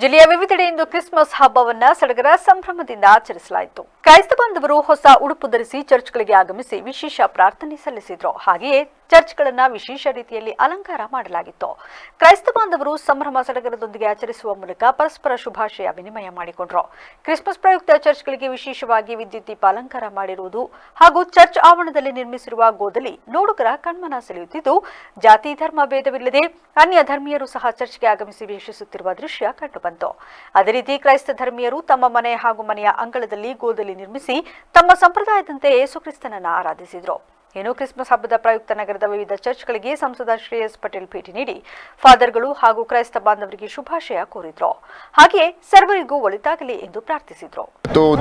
ಜಿಲ್ಲೆಯ ವಿವಿಧೆಡೆ ಇಂದು ಕ್ರಿಸ್ಮಸ್ ಹಬ್ಬವನ್ನ ಸಡಗರ ಸಂಭ್ರಮದಿಂದ ಆಚರಿಸಲಾಯಿತು. ಕ್ರೈಸ್ತ ಬಾಂಧವರು ಹೊಸ ಉಡುಪು ಧರಿಸಿ ಚರ್ಚ್ಗಳಿಗೆ ಆಗಮಿಸಿ ವಿಶೇಷ ಪ್ರಾರ್ಥನೆ ಸಲ್ಲಿಸಿದ್ರು. ಹಾಗೆಯೇ ಚರ್ಚ್ಗಳನ್ನ ವಿಶೇಷ ರೀತಿಯಲ್ಲಿ ಅಲಂಕಾರ ಮಾಡಲಾಗಿತ್ತು. ಕ್ರೈಸ್ತ ಬಾಂಧವರು ಸಂಭ್ರಮ ಸಡಗರದೊಂದಿಗೆ ಆಚರಿಸುವ ಮೂಲಕ ಪರಸ್ಪರ ಶುಭಾಶಯ, ವಿನಿಮಯ ಮಾಡಿಕೊಂಡ್ರು. ಕ್ರಿಸ್ಮಸ್ ಪ್ರಯುಕ್ತ ಚರ್ಚ್ಗಳಿಗೆ ವಿಶೇಷವಾಗಿ ವಿದ್ಯುತ್ ದೀಪ ಅಲಂಕಾರ ಮಾಡಿರುವುದು ಹಾಗೂ ಚರ್ಚ್ ಆವರಣದಲ್ಲಿ ನಿರ್ಮಿಸಿರುವ ಗೋದಲಿ ನೋಡುಗರ ಕಣ್ಮನ ಸೆಳೆಯುತ್ತಿದ್ದು, ಜಾತಿ, ಧರ್ಮ ಭೇದವಿಲ್ಲದೆ ಅನ್ಯ ಧರ್ಮೀಯರು ಸಹ ಚರ್ಚ್ಗೆ ಆಗಮಿಸಿ ವೀಕ್ಷಿಸುತ್ತಿರುವ ದೃಶ್ಯ ಕಂಡುಬಂತು. ಅದೇ ರೀತಿ ಕ್ರೈಸ್ತ ಧರ್ಮೀಯರು ತಮ್ಮ ಮನೆ ಹಾಗೂ ಮನೆಯ ಅಂಗಳದಲ್ಲಿ ಗೋದಲಿ ನಿರ್ಮಿಸಿ ತಮ್ಮ ಸಂಪ್ರದಾಯದಂತೆ ಯೇಸುಕ್ರಿಸ್ತನನ್ನ ಆರಾಧಿಸಿದರು. ಏನು ಕ್ರಿಸ್ಮಸ್ ಹಬ್ಬದ ಪ್ರಯುಕ್ತ ನಗರದ ವಿವಿಧ ಚರ್ಚ್ಗಳಿಗೆ ಸಂಸದ ಶ್ರೇಯಸ್ ಪಟೇಲ್ ಭೇಟಿ ನೀಡಿ ಫಾದರ್ಗಳು ಹಾಗೂ ಕ್ರೈಸ್ತ ಬಾಂಧವರಿಗೆ ಶುಭಾಶಯ ಕೋರಿದ್ರು. ಹಾಗೆಯೇ ಸರ್ವರಿಗೂ ಒಳಿತಾಗಲಿ ಎಂದು ಪ್ರಾರ್ಥಿಸಿದ್ರು.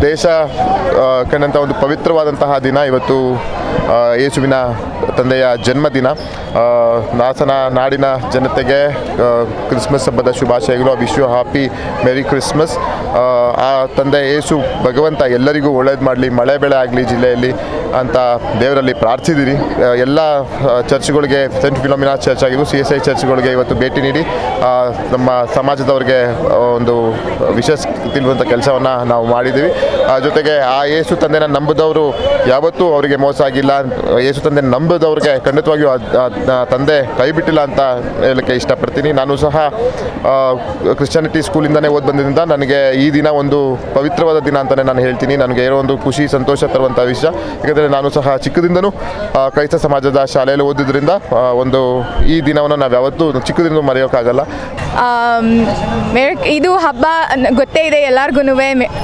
ದೇಶ ಒಂದು ಪವಿತ್ರವಾದಂತಹ ದಿನ, ಇವತ್ತು ಯೇಸುವಿನ ತಂದೆಯ ಜನ್ಮದಿನ. ನಾಸನ ನಾಡಿನ ಜನತೆಗೆ ಕ್ರಿಸ್ಮಸ್ ಹಬ್ಬದ ಶುಭಾಶಯಗಳು. Wish you happy merry Christmas ಆ, ತಂದೆ ಯೇಸು ಭಗವಂತ ಎಲ್ಲರಿಗೂ ಒಳ್ಳೇದು ಮಾಡಲಿ ಮಳೆ ಬೆಳೆ ಆಗಲಿ ಜಿಲ್ಲೆಯಲ್ಲಿ ಅಂತ ದೇವರಲ್ಲಿ ಪ್ರಾರ್ಥಿಸಿದಿರಿ. ಎಲ್ಲ ಚರ್ಚ್ಗಳಿಗೆ ಸೆಂಟ್ ಫಿಲೋಮಿನಾ ಚರ್ಚ್ ಆಗಿರೋ ಸಿ ಎಸ್ ಐ ಚರ್ಚ್ಗಳಿಗೆ ಇವತ್ತು ಭೇಟಿ ನೀಡಿ ನಮ್ಮ ಸಮಾಜದವ್ರಿಗೆ ಒಂದು ವಿಶೇಷ ತಿಳುವಂಥ ಕೆಲಸವನ್ನು ನಾವು ಮಾಡಿದ್ದೀವಿ. ಜೊತೆಗೆ ಆ ಯೇಸು ತಂದೆನ ನಂಬಿದವರು ಯಾವತ್ತೂ ಅವರಿಗೆ ಮೋಸ ಆಗಿಲ್ಲ. ಯೇಸು ತಂದೆ ನಂಬದವ್ರಿಗೆ ಖಂಡಿತವಾಗಿಯೂ ತಂದೆ ಕೈ ಬಿಟ್ಟಿಲ್ಲ ಅಂತ ಹೇಳಕ್ಕೆ ಇಷ್ಟಪಡ್ತೀನಿ. ನಾನು ಸಹ ಕ್ರಿಶ್ಚಿಯಾನಿಟಿ ಸ್ಕೂಲಿಂದನೇ ಓದಿ ಬಂದಿದ್ದರಿಂದ ನನಗೆ ಈ ದಿನ ಒಂದು ಪವಿತ್ರವಾದ ದಿನ ಅಂತಲೇ ನಾನು ಹೇಳ್ತೀನಿ. ನನಗೆ ಏನೋ ಒಂದು ಖುಷಿ, ಸಂತೋಷ ತರುವಂಥ ವಿಷಯ. ಯಾಕಂದರೆ ನಾನು ಸಹ ಚಿಕ್ಕದಿಂದನೂ ಕ್ರೈಸ್ತ ಸಮಾಜದ ಶಾಲೆಯಲ್ಲಿ ಓದಿದ್ರಿಂದ ಒಂದು ಈ ದಿನವನ್ನು ನಾವು ಯಾವತ್ತೂ ಚಿಕ್ಕದಿಂದ ಮರೆಯೋಕ್ಕಾಗಲ್ಲ. ಇದು ಹಬ್ಬ ಗೊತ್ತೇ ಇದೆ ಎಲ್ಲರಿಗೂ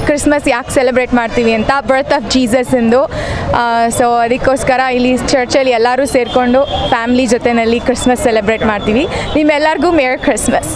ಕ್ರಿಸ್ಮಸ್ ಯಾಕೆ ಸೆಲೆಬ್ರೇಟ್ ಮಾಡ್ತೀವಿ ಅಂತ? ಬರ್ತ್ ಆಫ್ ಜೀಸಸ್ ಎಂದು ಸೊ ಅದಕ್ಕೋಸ್ಕರ ಇಲ್ಲಿ ಚರ್ಚಲ್ಲಿ ಎಲ್ಲರೂ ಸೇರಿಕೊಂಡು ಫ್ಯಾಮ್ಲಿ ಜೊತೆಯಲ್ಲಿ ಕ್ರಿಸ್ಮಸ್ ಸೆಲೆಬ್ರೇಟ್ ಮಾಡ್ತೀವಿ. ನಿಮ್ಮೆಲ್ಲರಿಗೂ ಮೇರ್ ಕ್ರಿಸ್ಮಸ್